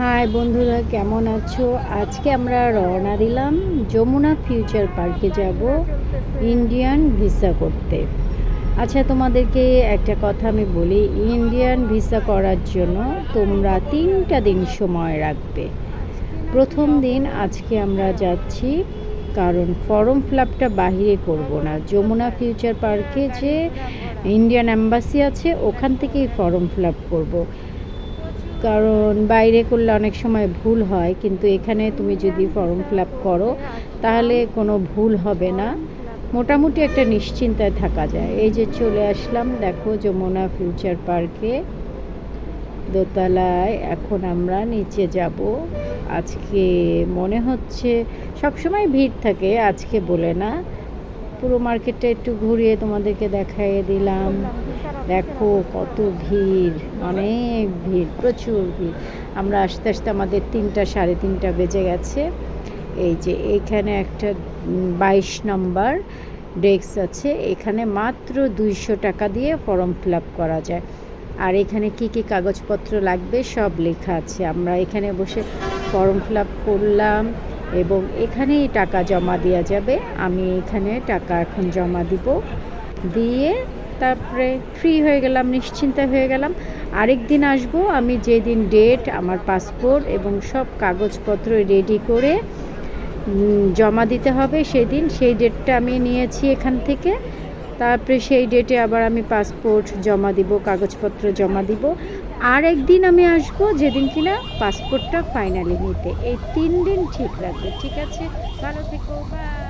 High বন্ধুরা, কেমন আছো? আজকে আমরা রওনা দিলাম যমুনা ফিউচার পার্কে যাব ইন্ডিয়ান ভিসা করতে। আচ্ছা তোমাদেরকে একটা কথা আমি বলি, ইন্ডিয়ান ভিসা করার জন্য তোমরা তিনটা দিন সময় রাখবে। প্রথম দিন আজকে আমরা যাচ্ছি, কারণ ফর্ম ফিলাপটা বাহিরে করব না। যমুনা ফিউচার পার্কে যে ইন্ডিয়ান অ্যাম্বাসি আছে, ওখান থেকেই ফর্ম ফিল আপ করব। কারণ বাইরে করলে অনেক সময় ভুল হয়, কিন্তু এখানে তুমি যদি ফর্ম ফিল করো, তাহলে কোনো ভুল হবে না। মোটামুটি একটা নিশ্চিন্তায় থাকা যায়। এই যে চলে আসলাম, দেখো যমুনা ফিউচার পার্কে দোতলায় এখন আমরা নিচে যাব। আজকে মনে হচ্ছে সবসময় ভিড় থাকে, আজকে বলে না। পুরো মার্কেটটা একটু ঘুরিয়ে তোমাদেরকে দেখাইয়ে দিলাম। দেখো কত ভিড়, অনেক ভিড়, প্রচুর ভিড়। আমরা আস্তে আস্তে আমাদের তিনটা, সাড়ে তিনটা বেজে গেছে। এই যে এখানে একটা বাইশ নম্বর ডেস্ক আছে, এখানে মাত্র দুইশো টাকা দিয়ে ফর্ম ফিল আপ করা যায়। আর এখানে কি কি কাগজপত্র লাগবে সব লেখা আছে। আমরা এখানে বসে ফর্ম ফিল আপ করলাম। এবং এখানেই টাকা জমা দেওয়া যাবে। আমি এখানে টাকা এখন জমা দিব। দিয়ে তারপরে ফ্রি হয়ে গেলাম, নিশ্চিন্তা হয়ে গেলাম। আরেক দিন আসব, আমি যেদিন ডেট আমার পাসপোর্ট এবং সব কাগজপত্র রেডি করে জমা দিতে হবে সেদিন। সেই ডেটটা আমি নিয়েছি এখান থেকে। তারপরে সেই ডেটে আবার আমি পাসপোর্ট জমা দিব, কাগজপত্র জমা দিব। আর একদিন আমি আসব যেদিন কিনা পাসপোর্টটা ফাইনালি নিতে। এই তিন দিন ঠিক রাখবে ঠিক আছে? ভালো থেকো বাই